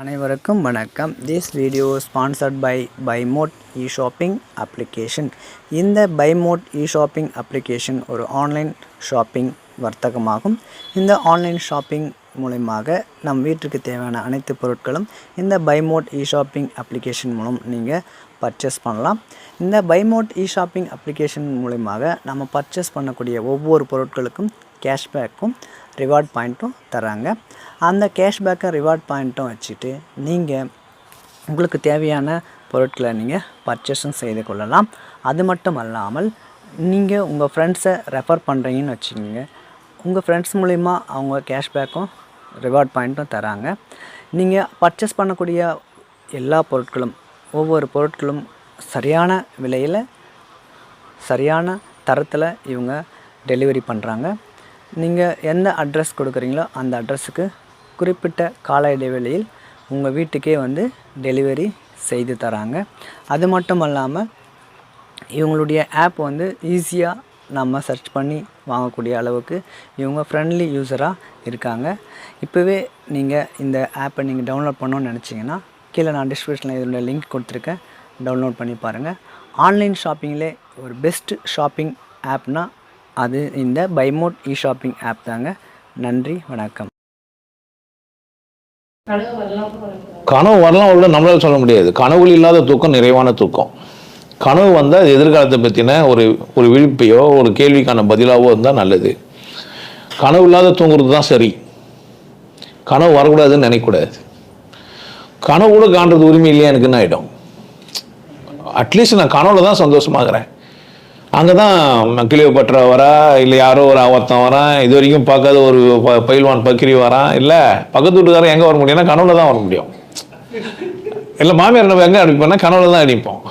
அனைவருக்கும் வணக்கம். This video sponsored by Bymot e shopping application இந்த பைமோட் இ ஷாப்பிங் அப்ளிகேஷன் ஒரு ஆன்லைன் ஷாப்பிங் வர்த்தகமாகும். இந்த ஆன்லைன் ஷாப்பிங் மூலயமாக நம் வீட்டுக்கு தேவையான அனைத்து பொருட்களும் இந்த பைமோட் இ ஷாப்பிங் அப்ளிகேஷன் மூலம் நீங்கள் பர்ச்சேஸ் பண்ணலாம். இந்த பைமோட் இ ஷாப்பிங் அப்ளிகேஷன் மூலயமாக நம்ம பர்ச்சேஸ் பண்ணக்கூடிய ஒவ்வொரு பொருட்களுக்கும் கேஷ்பேக்கும் ரிவார்ட் பாயிண்ட்டும் தராங்க. அந்த கேஷ்பேக்கை ரிவார்ட் பாயிண்ட்டும் வச்சுட்டு நீங்கள் உங்களுக்கு தேவையான பொருட்களை நீங்கள் பர்ச்சேஸும் செய்து கொள்ளலாம். அது மட்டும் அல்லாமல் நீங்கள் உங்கள் ஃப்ரெண்ட்ஸை ரெஃபர் பண்ணுறீங்கன்னு வச்சுக்கோங்க. உங்கள் ஃப்ரெண்ட்ஸ் மூலிமா அவங்க கேஷ்பேக்கும் ரிவார்ட் பாயிண்ட்டும் தராங்க. நீங்கள் பர்ச்சேஸ் பண்ணக்கூடிய எல்லா பொருட்களும் ஒவ்வொரு பொருட்களும் சரியான விலையில் சரியான தரத்தில் இவங்க டெலிவரி பண்ணுறாங்க நீங்கள் எந்த அட்ரஸ் கொடுக்குறீங்களோ அந்த அட்ரஸுக்கு குறிப்பிட்ட கால இடைவெளியில் உங்கள் வீட்டுக்கே வந்து டெலிவரி செய்து தராங்க. அது மட்டும் இல்லாமல் இவங்களுடைய ஆப் வந்து ஈஸியாக நம்ம சர்ச் பண்ணி வாங்கக்கூடிய அளவுக்கு இவங்க ஃப்ரெண்ட்லி யூஸராக இருக்காங்க. இப்போவே நீங்கள் இந்த ஆப்பை நீங்கள் டவுன்லோட் பண்ணணும்னு நினச்சிங்கன்னா கீழே நான் டிஸ்கிரிப்ஷனில் இதனுடைய லிங்க் கொடுத்துருக்கேன். டவுன்லோட் பண்ணி பாருங்கள் ஆன்லைன் ஷாப்பிங்கில் ஒரு பெஸ்ட் ஷாப்பிங் ஆப்னால் அது இந்த பைமோட் இ ஷாப்பிங் ஆப் தாங்க. நன்றி வணக்கம். கனவு வரலாம் உள்ள நம்மளால சொல்ல முடியாது. கனவுகள் இல்லாத தூக்கம் நிறைவான தூக்கம். கனவு வந்தால் அது எதிர்காலத்தை பற்றின ஒரு ஒரு விழிப்பையோ ஒரு கேள்விக்கான பதிலாகவோ இருந்தால் நல்லது. கனவு இல்லாத தூங்குறது தான் சரி. கனவு வரக்கூடாதுன்னு நினைக்கக்கூடாது. கனவு கூட காண்றது உரிமை இல்லையா எனக்குன்னு ஆகிடும் அட்லீஸ்ட் நான் கனவுல தான் சந்தோஷமாகறேன். அங்கே தான் கிளியோபட்ரா வரா இல்லை யாரோ ஒரு ஒருத்தன் வரான் இது வரைக்கும் பார்க்காத ஒரு ப- பயில்வான் பக்கிரி வரான் இல்லை பக்கத்து வீட்டுக்காரன் எங்கே வர முடியும்னா கனவுல தான் வர முடியும். இல்லை மாமியார் நம்ம எங்கே அடிப்போம்னா கனவுல தான் அடிப்போம்.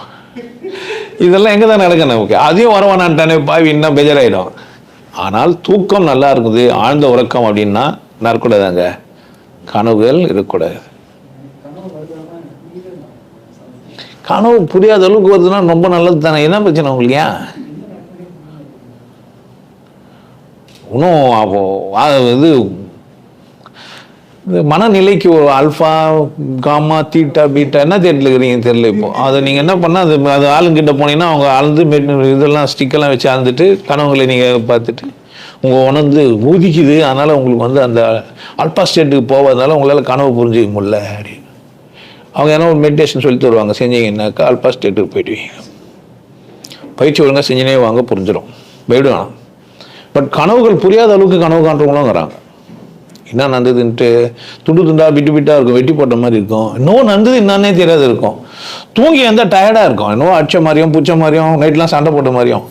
இதெல்லாம் எங்கே தான் நடக்க நமக்கு? அதையும் வரவானான்ட்டானே பாவி இன்னும் பெஜராயிடும். ஆனால் தூக்கம் நல்லா இருக்குது ஆழ்ந்த உறக்கம் அப்படின்னா நற்கூடாதாங்க. கனவுகள் இருக்கக்கூடாது. கனவு புரியாத அளவுக்கு வருதுன்னா ரொம்ப நல்லது தானே என்ன பிரச்சனை உங்களுக்கு? ஏன்? இன்னும் அப்போ இது மனநிலைக்கு ஒரு அல்ஃபா காமா தீட்டா பீட்டா என்ன தெரிஞ்சுக்கிறீங்க இருக்கிறீங்க தெரியல இப்போ. அதை நீங்கள் என்ன பண்ணால் அது அது ஆளுங்கிட்ட போனீங்கன்னா அவங்க அளந்து மெட்- இதெல்லாம் ஸ்டிக்கெல்லாம் வச்சு அளந்துட்டு கனவுகளை நீங்கள் பார்த்துட்டு உங்கள் உணர்ந்து ஊதிக்குது. அதனால் உங்களுக்கு வந்து அந்த அல்பா ஸ்டேட்டுக்கு போவதால உங்களால் கனவு புரிஞ்சிக்க முடியல அப்படின்னு. அவங்க என்ன ஒரு மெடிடேஷன் சொல்லி தருவாங்க செஞ்சீங்கன்னாக்கா அல்பா ஸ்டேட்டுக்கு போயிடுவீங்க. பயிற்சி ஒழுங்காக செஞ்சுனே வாங்க புரிஞ்சிடும் பயப்பட பட் கனவுகள் புரியாத அளவுக்கு கனவு காண்றவங்களும் வராங்க. என்ன நடந்ததுன்ட்டு துண்டு துண்டா பிட்டு பிட்டா இருக்கும் வெட்டி போட்ட மாதிரி இருக்கும். இன்னும் நடந்தது என்னன்னே தெரியாது இருக்கும். தூங்கி எந்த டயர்டாக இருக்கும். இன்னும் அடிச்ச மாதிரியும் பூச்ச மாதிரியும் நைட்லாம் சண்டை போட்ட மாதிரியும்.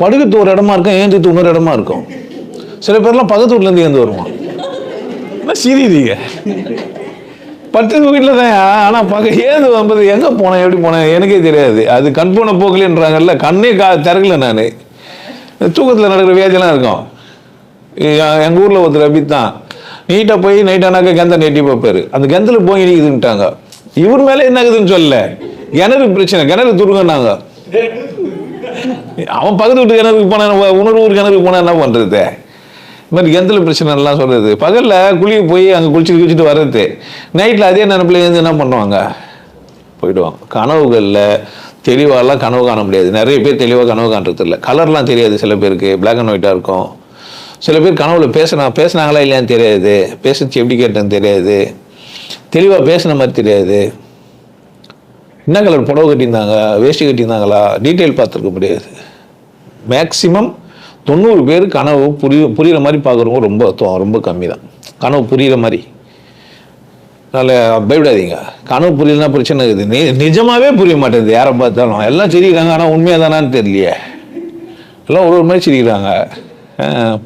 படுக்கிறது ஒரு இடமா இருக்கும் ஏந்தி தூங்குற இடமா இருக்கும். சில பேர்லாம் பக்கத்து வீட்டுலேருந்து ஏந்து வருவான். என்ன சிரிதீங்க பக்கத்து வீட்டில் தான் ஆனால் பார்க்க ஏது வந்தது எங்கே போனேன் எப்படி போனேன் எனக்கே தெரியாது. அது கண் போன போக்கலன்றாங்கல்ல கண்ணே கா திறக்கல நான். தூக்கத்தில் நடக்கிற வியாதியெல்லாம் இருக்கும். எங்கள் ஊரில் ஒருத்தர் அப்படி தான். நீட்டாக போய் நைட்டானாக்க கெந்த நெட்டி பார்ப்பாரு அந்த கெந்தில் போய் இடிக்குதுன்ட்டாங்க. இவர் மேலே என்ன ஆகுதுன்னு சொல்லல. கிணறு பிரச்சனை கிணறு துருங்கன்னாங்க அவன் பக்கத்து வீட்டு கிணறுக்கு போனான் உணர்வு ஊர் கிணறுக்கு போனால் என்ன பண்ணுறது இந்த மாதிரி கிணத்துல பிரச்சனை எல்லாம் சொல்றது. பகல்ல குளிக்க போய் அங்கே குளிச்சுட்டு குளிச்சுட்டு வர்றது. நைட்டில் அதே நினப்பில் இருந்து என்ன பண்ணுவாங்க? போயிடுவாங்க. கனவுகளில் தெளிவாகலாம் கனவு காண முடியாது. நிறைய பேர் தெளிவாக கனவு காண்றது இல்லை கலர்லாம் தெரியாது சில பேருக்கு. பிளாக் அண்ட் ஒயிட்டாக இருக்கும். சில பேர் கனவுல பேசினா பேசுனாங்களா இல்லையான்னு தெரியாது. பேசிச்சு எப்படி கேட்டேன்னு தெரியாது. தெளிவாக பேசின மாதிரி தெரியாது. என்ன கலர் புடவை கட்டியிருந்தாங்க? வேஷ்டி கட்டியிருந்தாங்களா? டீட்டெயில் பார்த்துருக்க முடியாது. மேக்ஸிமம் தொண்ணூறு பேர் கனவு புரிய புரிகிற மாதிரி பார்க்குறவங்க ரொம்ப ரொம்ப கம்மி தான் கனவு புரிகிற மாதிரி. நல்ல பயப்படாதீங்க. கனவு புரியலனா பிரச்சனை இருக்குது. நி நிஜமாகவே புரிய மாட்டேங்குது. யாரை பார்த்தாலும். எல்லாம் சிரிக்கிறாங்க. ஆனால் உண்மையாக தானான்னு தெரியலையே. எல்லாம் ஒரு ஒரு மாதிரி சிரிக்கிறாங்க.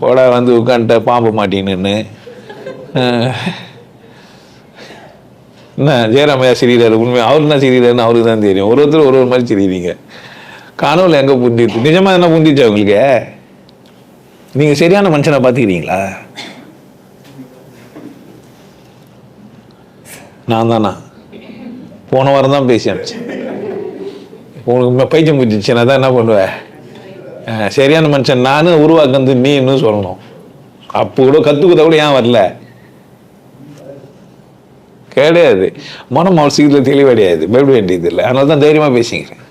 போட போடா வந்து உட்காந்துட்ட பாம்பு மாட்டின்னு என்ன ஜெயராமையா சிரிக்கிறாரு? உண்மையாக அவரு என்ன சிரிக்கிறாருன்னு அவருக்கு தான் தெரியும். ஒரு ஒருத்தர் ஒரு ஒரு மாதிரி சிரிக்கிறீங்க. கனவுல எங்கே புந்திட்டு நிஜமாக என்ன புந்திச்சா உங்களுக்கு? நீங்கள் சரியான மனுஷனை பார்த்துக்கிறீங்களா நான் தானா போன வாரம் தான் பேசி அனுப்பிச்சேன். உங்களுக்கு பைத்தியம் பிடிச்சிச்சு நான் தான் என்ன பண்ணுவேன்? சரியான மனுஷன் நானும் உருவாக்குறது நீ இன்னும் சொல்லணும். அப்போ கூட கற்றுக்கிட்ட கூட ஏன் வரல? கிடையாது. மனம் அவள் சீக்கிரத்தில் தெளிவடையாது. பயப்பட வேண்டியது இல்லை அதனால தான் தைரியமாக பேசிக்கிறேன்.